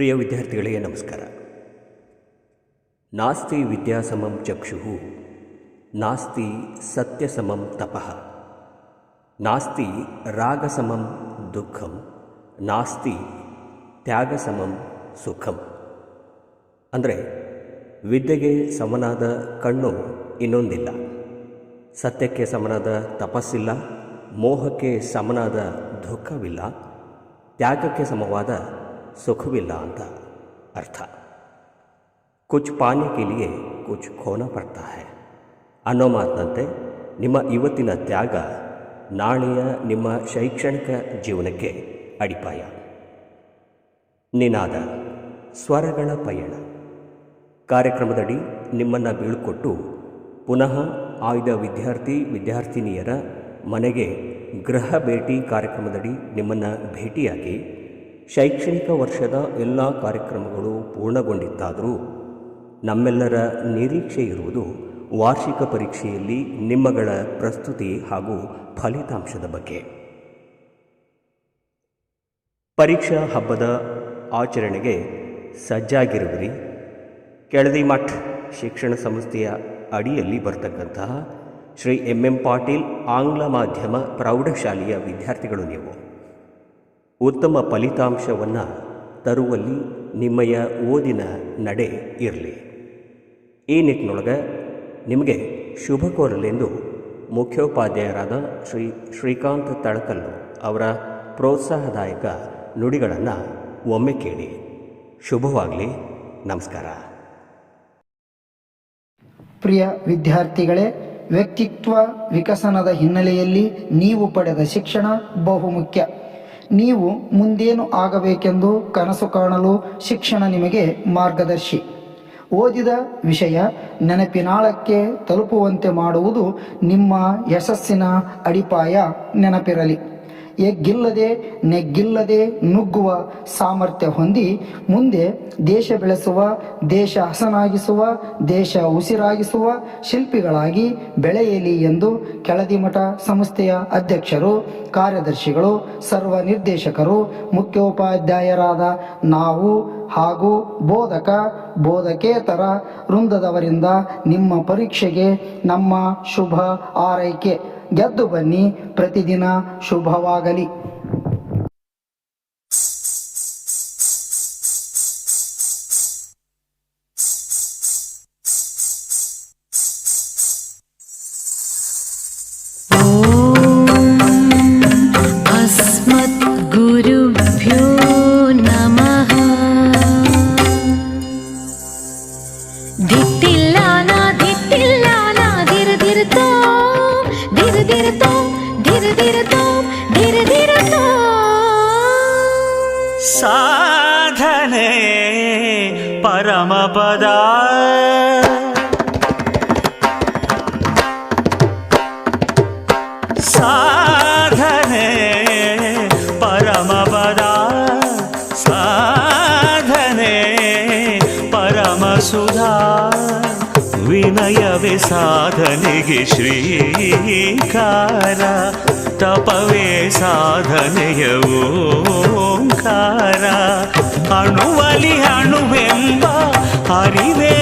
ಪ್ರಿಯ ವಿದ್ಯಾರ್ಥಿಗಳಿಗೆ ನಮಸ್ಕಾರ. ನಾಸ್ತಿ ವಿದ್ಯಾಸಮಂ ಚಕ್ಷು ನಾಸ್ತಿ ಸತ್ಯಸಮಂ ತಪಃ. ನಾಸ್ತಿ ರಾಗಸಮಂ ದುಃಖಂ, ನಾಸ್ತಿ ತ್ಯಾಗಸಮಂ ಸುಖಂ. ಅಂದರೆ, ವಿದ್ಯೆಗೆ ಸಮನಾದ ಕಣ್ಣು ಇನ್ನೊಂದಿಲ್ಲ. ಸತ್ಯಕ್ಕೆ ಸಮನಾದ ತಪಸ್ಸಿಲ್ಲ, ಮೋಹಕ್ಕೆ ಸಮನಾದ ದುಃಖವಿಲ್ಲ, ತ್ಯಾಗಕ್ಕೆ ಸಮವಾದ ಸುಖವಿಲ್ಲ ಅಂತ ಅರ್ಥ. ಕುಚ್ ಪಾನೆ के लिए ಪಡ್ತಾ ಹೈ. ಅನ್ನೋ ಮಾತಿನಂತೆ ನಿಮ್ಮ ಇವತ್ತಿನ ತ್ಯಾಗ ನಾಳೆಯ ನಿಮ್ಮ ಶೈಕ್ಷಣಿಕ ಜೀವನಕ್ಕೆ ಅಡಿಪಾಯ. ನಿನಾದ ಸ್ವರಗಳ ಪಯಣ. ಕಾರ್ಯಕ್ರಮದಡಿ ನಿಮ್ಮನ್ನು ಬೀಳ್ಕೊಟ್ಟು ಪುನಃ ಆಯ್ದ ವಿದ್ಯಾರ್ಥಿ ವಿದ್ಯಾರ್ಥಿನಿಯರ ಮನೆಗೆ ಗೃಹ ಭೇಟಿ ಕಾರ್ಯಕ್ರಮದಡಿ ನಿಮ್ಮನ್ನು ಭೇಟಿಯಾಗಿ ಶೈಕ್ಷಣಿಕ ವರ್ಷದ ಎಲ್ಲ ಕಾರ್ಯಕ್ರಮಗಳು ಪೂರ್ಣಗೊಂಡಿದ್ದಾದರೂ ನಮ್ಮೆಲ್ಲರ ನಿರೀಕ್ಷೆ ಇರುವುದು ವಾರ್ಷಿಕ ಪರೀಕ್ಷೆಯಲ್ಲಿ ನಿಮ್ಮಗಳ ಪ್ರಸ್ತುತಿ ಹಾಗೂ ಫಲಿತಾಂಶದ ಬಗ್ಗೆ. ಪರೀಕ್ಷಾ ಹಬ್ಬದ ಆಚರಣೆಗೆ ಸಜ್ಜಾಗಿರುವಿರಿ. ಕೆಳದಿ ಮಠ್ ಶಿಕ್ಷಣ ಸಂಸ್ಥೆಯ ಅಡಿಯಲ್ಲಿ ಬರ್ತಕ್ಕಂತಹ ಶ್ರೀ ಎಂ ಎಂ ಪಾಟೀಲ್ ಆಂಗ್ಲ ಮಾಧ್ಯಮ ಪ್ರೌಢಶಾಲೆಯ ವಿದ್ಯಾರ್ಥಿಗಳು ನೀವು. ಉತ್ತಮ ಫಲಿತಾಂಶವನ್ನು ತರುವಲ್ಲಿ ನಿಮ್ಮಯ ಓದಿನ ನಡೆ ಇರಲಿ. ಈ ನಿಟ್ಟಿನೊಳಗೆ ನಿಮಗೆ ಶುಭ ಕೋರಲೆಂದು ಮುಖ್ಯೋಪಾಧ್ಯಾಯರಾದ ಶ್ರೀ ಶ್ರೀಕಾಂತ್ ತಳಕಲ್ಲು ಅವರ ಪ್ರೋತ್ಸಾಹದಾಯಕ ನುಡಿಗಳನ್ನು ಒಮ್ಮೆ ಕೇಳಿ. ಶುಭವಾಗಲಿ. ನಮಸ್ಕಾರ. ಪ್ರಿಯ ವಿದ್ಯಾರ್ಥಿಗಳೇ, ವ್ಯಕ್ತಿತ್ವ ವಿಕಸನದ ಹಿನ್ನೆಲೆಯಲ್ಲಿ ನೀವು ಪಡೆದ ಶಿಕ್ಷಣ ಬಹುಮುಖ್ಯ. ನೀವು ಮುಂದೇನು ಆಗಬೇಕೆಂದು ಕನಸು ಕಾಣಲು ಶಿಕ್ಷಣ ನಿಮಗೆ ಮಾರ್ಗದರ್ಶಿ. ಓದಿದ ವಿಷಯ ನೆನಪಿನಾಳಕ್ಕೆ ತಲುಪುವಂತೆ ಮಾಡುವುದು ನಿಮ್ಮ ಯಶಸ್ಸಿನ ಅಡಿಪಾಯ ನೆನಪಿರಲಿ. ಎಗ್ಗಿಲ್ಲದೆ, ನೆಗ್ಗಿಲ್ಲದೆ ನುಗ್ಗುವ ಸಾಮರ್ಥ್ಯ ಹೊಂದಿ ಮುಂದೆ ದೇಶ ಬೆಳೆಸುವ, ದೇಶ ಹಸನಾಗಿಸುವ, ದೇಶ ಉಸಿರಾಗಿಸುವ ಶಿಲ್ಪಿಗಳಾಗಿ ಬೆಳೆಯಲಿ ಎಂದು ಕೆಳದಿಮಠ ಸಂಸ್ಥೆಯ ಅಧ್ಯಕ್ಷರು, ಕಾರ್ಯದರ್ಶಿಗಳು, ಸರ್ವ ನಿರ್ದೇಶಕರು, ಮುಖ್ಯೋಪಾಧ್ಯಾಯರಾದ ನಾವು ಹಾಗೂ ಬೋಧಕ, ಬೋಧಕೇತರ ವೃಂದದವರಿಂದ ನಿಮ್ಮ ಪರೀಕ್ಷೆಗೆ ನಮ್ಮ ಶುಭ ಆರೈಕೆ ಗೆದ್ದು ಬನ್ನಿ. ಪ್ರತಿದಿನ ಶುಭವಾಗಲಿ. धीरे दो धीरे धीरे दो धीरे धीरे दो साधने परम पदा। साधने परम पदा। साधने परम सुधा। ವಿನಯವೇ ಸಾಧನೆಗೆ ಶ್ರೀಕಾರ ತಪವೇ ಸಾಧನೆಯ ಓಂಕಾರ ಅಣುವಲಿ ಅಣುವೆಂಬ ಅರಿವೇ